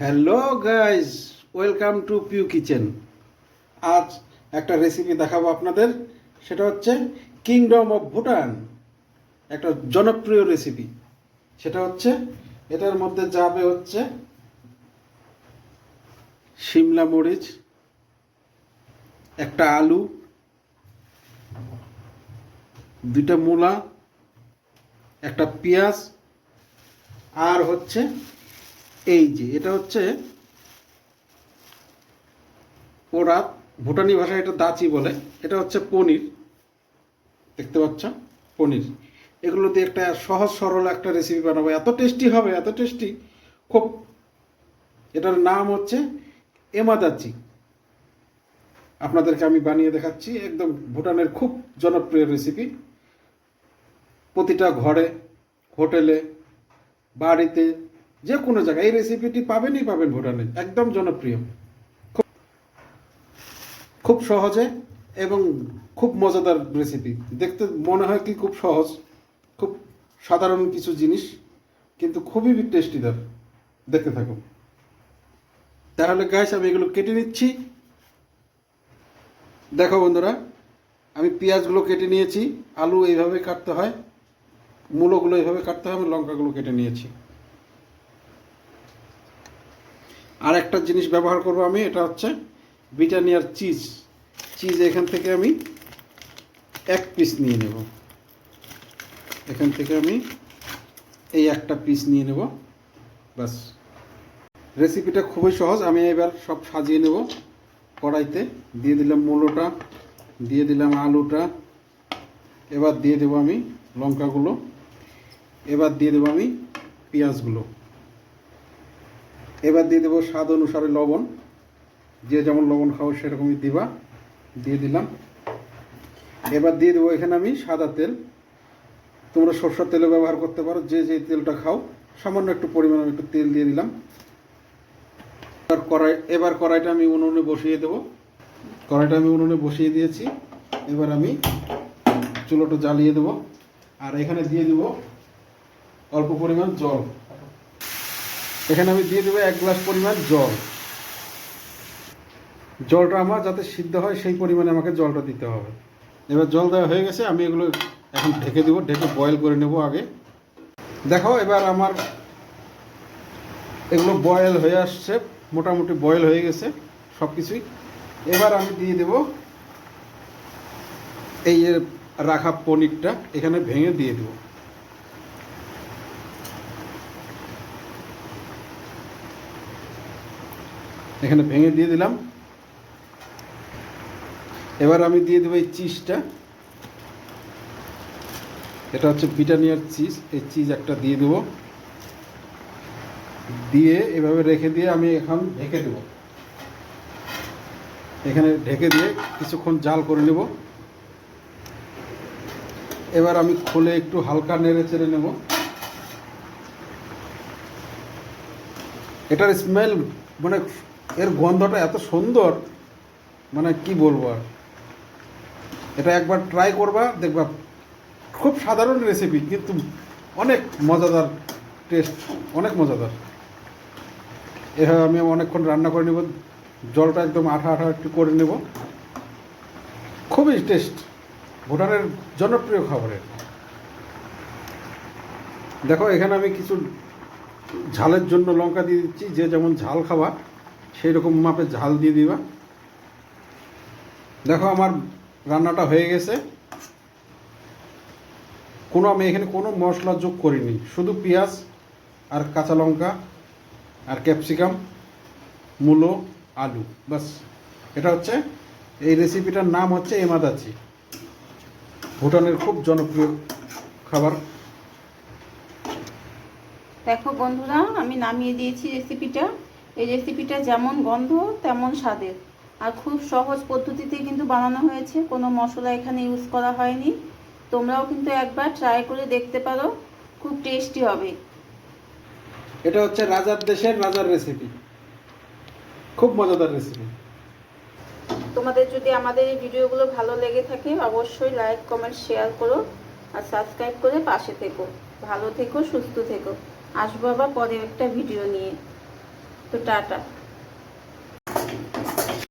Hello guys welcome to Piu kitchen আজ একটা recipe দেখাবো আপনাদের। সেটা হচ্ছে কিংডম অফ ভুটান একটা জনপ্রিয় রেসিপি সেটা হচ্ছে, এটার মধ্যে যাবে হচ্ছে শিমলা মরিচ, একটা আলু, দুইটা মূলা, একটা পেঁয়াজ, আর হচ্ছে এই যে, এটা হচ্ছে ওরা ভুটানি ভাষায় এটা দাচি বলে। এটা হচ্ছে পনির। দেখতে পাচ্ছ? পনির। এগুলো দিয়ে একটা সহজ সরল একটা রেসিপি বানাবো। এত টেস্টি হবে, এত টেস্টি খুব এটার নাম হচ্ছে এমাদাচি। আপনাদেরকে আমি বানিয়ে দেখাচ্ছি একদম ভুটানের খুব জনপ্রিয় রেসিপি প্রতিটা ঘরে, হোটেলে, বাড়িতে যে কোনো জায়গায়। এই রেসিপিটি পাবেনই পাবেন ভুটানে, একদম জনপ্রিয়। খুব- সহজে এবং খুব মজাদার রেসিপি দেখতে মনে হয় কি খুব সহজ, খুব সাধারণ কিছু জিনিস, কিন্তু খুবই টেস্টিদার দেখতে থাকুন। তাহলে গাছ আমি এগুলো কেটে নিচ্ছি। দেখো বন্ধুরা, আমি পেঁয়াজগুলো কেটে নিয়েছি, আলু এইভাবে কাটতে হয়, মূলোগুলো এইভাবে কাটতে হয়, আমি লঙ্কাগুলো কেটে নিয়েছি। আর একটা জিনিস ব্যবহার করব আমি, এটা হচ্ছে ব্রিটানিয়ার চিজ। চিজ এখান থেকে আমি এক পিস নিয়ে নেব। এখান থেকে আমি এই একটা পিস নিয়ে নেব। বাস রেসিপিটা খুবই সহজ, আমি এবার সব সাজিয়ে নেব কড়াইতে। দিয়ে দিলাম মূলোটা, দিয়ে দিলাম আলুটা, এবার দিয়ে দেবো আমি লঙ্কাগুলো, এবার দিয়ে দেবো আমি পেঁয়াজগুলো। এবার দিয়ে দেবো স্বাদ অনুসারে লবণ। যে যেমন লবণ খাও সেরকমই দিবা। দিয়ে দিলাম। এবার দিয়ে দেবো এখানে আমি সাদা তেল। তোমরা সরষের তেলও ব্যবহার করতে পারো। যে যে তেলটা খাও, সামান্য একটু পরিমাণ একটু তেল দিয়ে দিলাম। এবার কড়াই, এবার কড়াইটা আমি উনুনে বসিয়ে দেবো। কড়াইটা আমি উনুনে বসিয়ে দিয়েছি। এবার আমি চুলোটা জ্বালিয়ে দেবো। আর এখানে দিয়ে দেবো অল্প পরিমাণ জল। এখানে আমি দিয়ে দেবো এক গ্লাস পরিমাণ জল। জলটা আমার যাতে সিদ্ধ হয়, সেই পরিমাণে আমাকে জলটা দিতে হবে। এবার জল দেওয়া হয়ে গেছে, আমি এগুলো এখন ঢেকে দেবো, ঢেকে বয়েল করে নেব আগে। দেখো, এবার আমার এগুলো বয়েল হয়ে আসছে, মোটামুটি বয়েল হয়ে গেছে সব কিছুই এবার আমি দিয়ে দেব এই রাখা পনিরটা, এখানে ভেঙে দিয়ে দেবো। এখানে ভেঙে দিয়ে দিলাম। এবার আমি দিয়ে দেবো এই চিজটা। এটা হচ্ছে ব্রিটানিয়ার চিজ। এই চিজ একটা দিয়ে দেবো। দিয়ে এভাবে রেখে দিয়ে আমি এখন ঢেকে দেবো। এখানে ঢেকে দিয়ে কিছুক্ষণ জাল করে নেব। এবার আমি খুলে একটু হালকা নেড়ে চেড়ে নেব। এটার স্মেল মানে এর গন্ধটা এত সুন্দর মানে কি বলব আর? এটা একবার ট্রাই করবা, দেখবা খুব সাধারণ রেসিপি কিন্তু অনেক মজাদার টেস্ট অনেক মজাদার। এভাবে আমি অনেকক্ষণ রান্না করে নেব, জলটা একদম আঠা আঠা একটু করে নেব। খুবই টেস্ট ভুটানের জনপ্রিয় খাবারের দেখো, এখানে আমি কিছু ঝালের জন্য লঙ্কা দিয়ে দিচ্ছি, যে যেমন ঝাল খাওয়া সেই রকম মাপে ঝাল দিয়ে দিবা। দেখো আমার রান্নাটা হয়ে গেছে। কোনো আমি এখানে কোনো মশলা যোগ করিনি। শুধু পেঁয়াজ আর কাঁচা লঙ্কা আর ক্যাপসিকাম, মূলো, আলু বাস এটা হচ্ছে, এই রেসিপিটার নাম হচ্ছে এমাদাচি। ভুটানের খুব জনপ্রিয় খাবার। দেখো বন্ধুরা, আমি নামিয়ে দিয়েছি রেসিপিটা এই রেসিপিটা যেমন গন্ধ তেমন স্বাদের। আর খুব সহজ পদ্ধতিতে কিন্তু বানানো হয়েছে। কোনো মশলা এখানে ইউজ করা হয়নি। তোমরাও কিন্তু একবার ট্রাই করে দেখতে পারো। খুব টেস্টি হবে। এটা হচ্ছে রাজার দেশের রাজার রেসিপি খুব মজাদার রেসিপি তোমাদের যদি আমাদের এই ভিডিওগুলো ভালো লেগে থাকে অবশ্যই লাইক কমেন্ট শেয়ার করো আর সাবস্ক্রাইব করে পাশে থেকো। ভালো থেকো সুস্থ থেকো। আসব আবার পরে একটা ভিডিও নিয়ে। তো টাটা।